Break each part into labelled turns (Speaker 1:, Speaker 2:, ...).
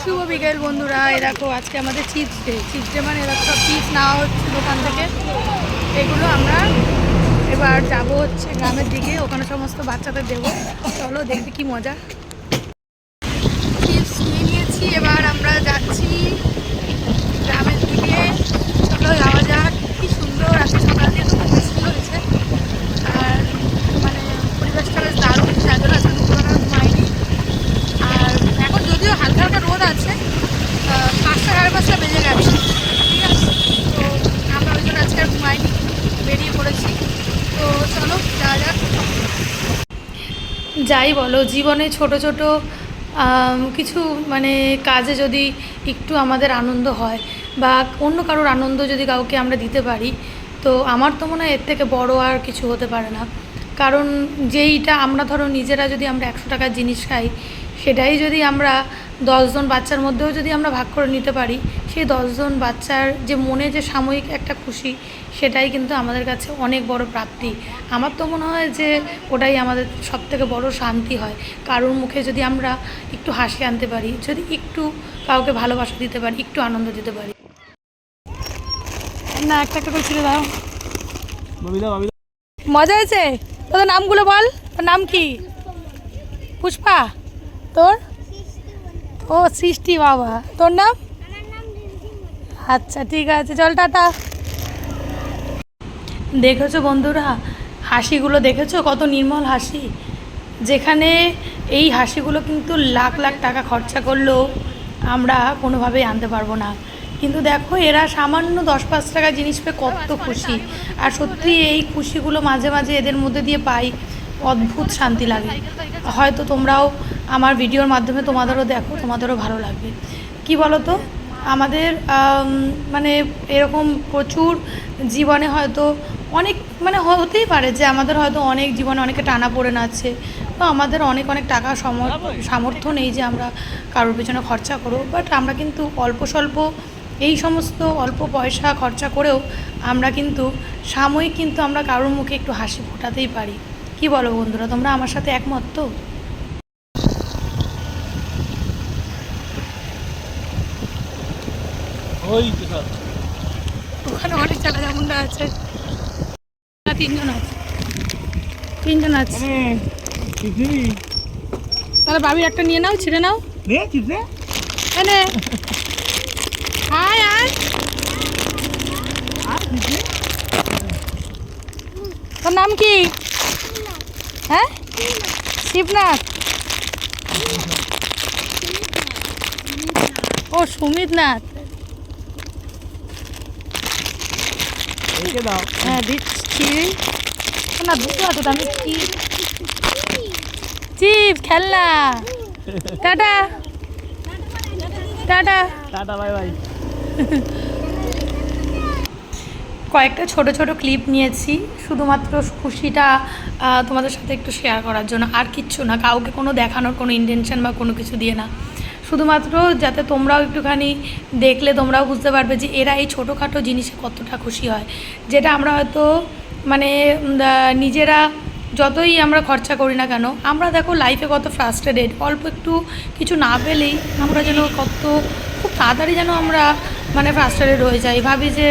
Speaker 1: শুভ বিকেল বন্ধুরা এরকম আজকে আমাদের চিপস ডে চিপস ডে মানে এরকম সব পিস নেওয়া হচ্ছে দোকান থেকে। এগুলো আমরা এবার যাব হচ্ছে গ্রামের দিকে, ওখানে সমস্ত বাচ্চাদের দেবো। চলো দেখবি কি মজা। চিপস নিয়ে নিয়েছি এবার আমরা যাচ্ছি গ্রামের দিকে চলো যাওয়া যাক কি সুন্দর আজকে সকাল দিয়ে তো খুব বৃষ্টি হয়েছে আর মানে পরিবেশটা বেশ দারুণ সাজল আছে দুপুরবেলা ঘুমাইনি আর এখন যদিও হালকা হালকা রোদ আছে আহ, পাঁচটা সাড়ে পাঁচটা বেজে গেছে ঠিক আছে তো আমরা ওই জন্য আজকে আর ঘুমাইনি বেরিয়ে পড়েছি তো চলো যাওয়া যাক যাই বলো, জীবনে ছোট ছোট কিছু মানে কাজে যদি একটু আমাদের আনন্দ হয় বা অন্য কারোর আনন্দ যদি কাউকে আমরা দিতে পারি, তো আমার তো মনে হয় এর থেকে বড়ো আর কিছু হতে পারে না। কারণ যেইটা আমরা ধরো নিজেরা যদি আমরা একশো টাকার জিনিস খাই সেটাই যদি আমরা দশজন বাচ্চার মধ্যেও যদি আমরা ভাগ করে নিতে পারি সেই দশজন বাচ্চার যে মনে যে সাময়িক একটা খুশি সেটাই কিন্তু আমাদের কাছে অনেক বড় প্রাপ্তি। আমার তো মনে হয় যে ওটাই আমাদের সব থেকে বড় শান্তি হয়। কারোর মুখে যদি আমরা একটু হাসি আনতে পারি যদি একটু কাউকে ভালোবাসা দিতে পারি একটু আনন্দ দিতে পারি। না একটা একটা করে ছেড়ে দাও। মজা হয়েছে? তোদের নামগুলো বল, তোর নাম কি? পুষ্পা, তোর? ও, সৃষ্টি বাবা। তোর নাম? আচ্ছা ঠিক আছে, চল টাটা। দেখেছ বন্ধুরা, হাসিগুলো দেখেছ? কত নির্মল হাসি। যেখানে এই হাসিগুলো কিন্তু লাখ লাখ টাকা খরচা করলেও আমরা কোনোভাবেই আনতে পারব না। কিন্তু দেখো এরা সামান্য দশ পাঁচ টাকা জিনিস পেয়ে কত খুশি। আর সত্যি এই খুশিগুলো মাঝে মাঝে এদের মধ্যে দিয়ে পাই। অদ্ভুত শান্তি লাগে। হয়তো তোমরাও আমার ভিডিওর মাধ্যমে তোমাদেরও দেখো তোমাদেরও ভালো লাগবে। কি বলো তো আমাদের মানে এরকম প্রচুর জীবনে হয়তো অনেক মানে হতেই পারে যে আমাদের হয়তো অনেক জীবনে অনেকে টানা পড়ে আছে বা আমাদের অনেক অনেক টাকা সমর- সামর্থ্য নেই যে আমরা কারোর পেছনে খরচা করব বাট আমরা কিন্তু অল্প স্বল্প এই সমস্ত অল্প পয়সা খরচা করেও আমরা কিন্তু সাময়িক কিন্তু আমরা কারোর মুখে একটু হাসি ফোটাতেই পারি। কি বলো বন্ধুরা তোমরা আমার সাথে একমত তো? ওখানে অনেক চালা যেমনটা আছে তিনজন আছে। তিনজন আছে। তাহলে বাবির একটা নিয়ে নাও ছিঁড়ে নাও।
Speaker 2: নে চিপসে
Speaker 1: এনে হাই আয়
Speaker 2: আর চিপসে
Speaker 1: তোর নাম কি? হ্যাঁ? শিবনাথ। ও সুমিত নাথ
Speaker 2: এইকে দাও।
Speaker 1: হ্যাঁ দিচ্ছি। না দুটো আছে আমি কি? চিপ খেলনা। Tata. Tata.
Speaker 2: Tata bye bye.
Speaker 1: কয়েকটা ছোট ছোট ক্লিপ নিয়েছি, শুধুমাত্র খুশিটা তোমাদের সাথে একটু শেয়ার করার জন্য। আর কিচ্ছু না, কাউকে কোনো দেখানোর কোনো ইন্টেনশন বা কোনো কিছু দিয়ে না। শুধুমাত্র যাতে তোমরাও একটুখানি দেখলে, তোমরাও বুঝতে পারবে যে এরা এই ছোটোখাটো জিনিসে কতটা খুশি হয়। যেটা আমরা হয়তো মানে নিজেরা যতই আমরা খরচা করি না কেন, আমরা দেখো লাইফে কত ফ্রাস্ট্রেটেড অল্প একটু কিছু না পেলেই আমরা যেন কত, খুব তাড়াতাড়ি যেন আমরা মানে ফ্রাস্ট্রেটেড হয়ে যাই। ভাবি যে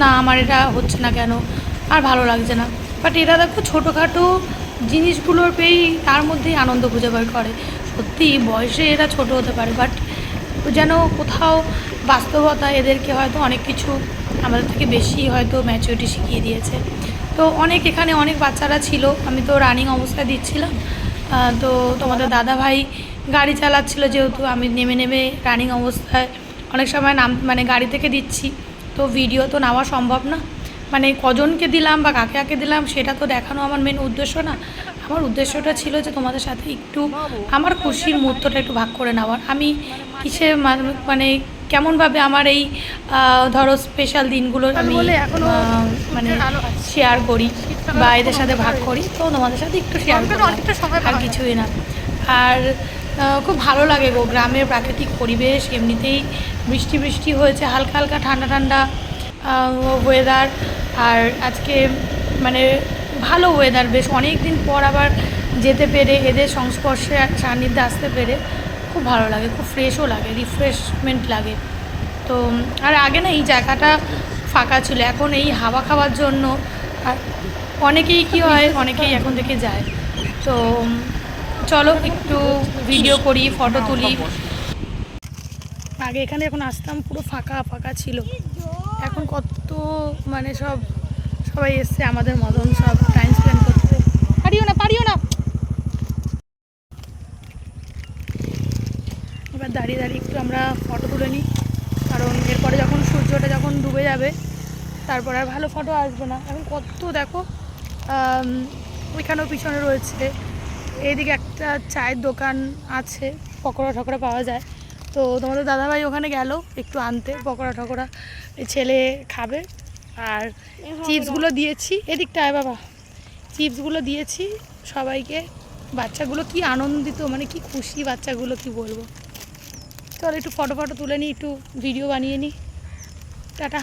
Speaker 1: না, আমার এটা হচ্ছে না কেন? আর ভালো লাগছে না। বাট এরা দেখো, ছোটোখাটো জিনিসগুলোর পেয়েই তার মধ্যেই আনন্দ খুঁজে বের করে। সত্যি, বয়সে এরা ছোট হতে পারে বাট যেন কোথাও বাস্তবতা এদেরকে হয়তো অনেক কিছু আমাদের থেকে বেশি হয়তো ম্যাচুরিটি শিখিয়ে দিয়েছে। তো অনেক এখানে অনেক বাচ্চারা ছিল, আমি তো রানিং অবস্থায় দিচ্ছিলাম। তো তোমাদের দাদা ভাই গাড়ি চালাচ্ছিল যেহেতু, আমি নেমে নেমে রানিং অবস্থায় অনেক সময় নাম মানে গাড়ি থেকে দিচ্ছি। তো ভিডিও তো নেওয়া সম্ভব না। মানে কজনকে দিলাম বা কাকে কাকে দিলাম সেটা তো দেখানো আমার মেন উদ্দেশ্য না। আমার উদ্দেশ্যটা ছিল যে তোমাদের সাথে একটু আমার খুশির মুহূর্তটা একটু ভাগ করে নেওয়ার। আমি কিসে মানে কেমনভাবে আমার এই ধরো স্পেশাল দিনগুলো আমি মানে শেয়ার করি বা এদের সাথে ভাগ করি। তো তোমাদের সাথে একটু শেয়ার করি আর কিছুই না। আর খুব ভালো লাগে গো। গ্রামের প্রাকৃতিক পরিবেশ, এমনিতেই বৃষ্টি বৃষ্টি হয়েছে, হালকা হালকা ঠান্ডা ঠান্ডা ওয়েদার আর আজকে মানে ভালো ওয়েদার বেশ অনেক দিন পর আবার যেতে পেরে, এদের সংস্পর্শে সান্নিধ্যে আসতে পেরে খুব ভালো লাগে, খুব ফ্রেশও লাগে রিফ্রেশমেন্ট লাগে। তো, আর আগে না এই জায়গাটা ফাঁকা ছিল, এখন এই হাওয়া খাওয়ার জন্য অনেকেই কি হয়, অনেকেই এখন থেকে যায়। তো চলো একটু ভিডিও করি ফটো তুলি। আগে এখানে যখন আসতাম পুরো ফাঁকা ফাঁকা ছিল। এখন কত মানে সব সবাই এসছে আমাদের মতন সব টাইম স্পেন্ড করতে। পারিও না পারিও না। এবার দাঁড়িয়ে দাঁড়িয়ে একটু আমরা ফটো তুলে নিই। কারণ এরপরে যখন সূর্যটা যখন ডুবে যাবে তারপর আর ভালো ফটো আসবে না। এখন কত দেখো ওইখানেও পিছনে রয়েছে। এইদিকে একটা চায়ের দোকান আছে পকোড়া ঠকোড়া পাওয়া যায়। তো তোমাদের দাদাভাই ওখানে গেল একটু আনতে পকোড়া ঠকোড়া ছেলে খাবে। আর চিপসগুলো দিয়েছি এদিকটায় বাবা। চিপসগুলো দিয়েছি সবাইকে। বাচ্চাগুলো কি আনন্দিত মানে কি খুশি বাচ্চাগুলো কি বলব। চল একটু ফটো ফটো তুলে নিই একটু ভিডিও বানিয়ে নিই টাটা।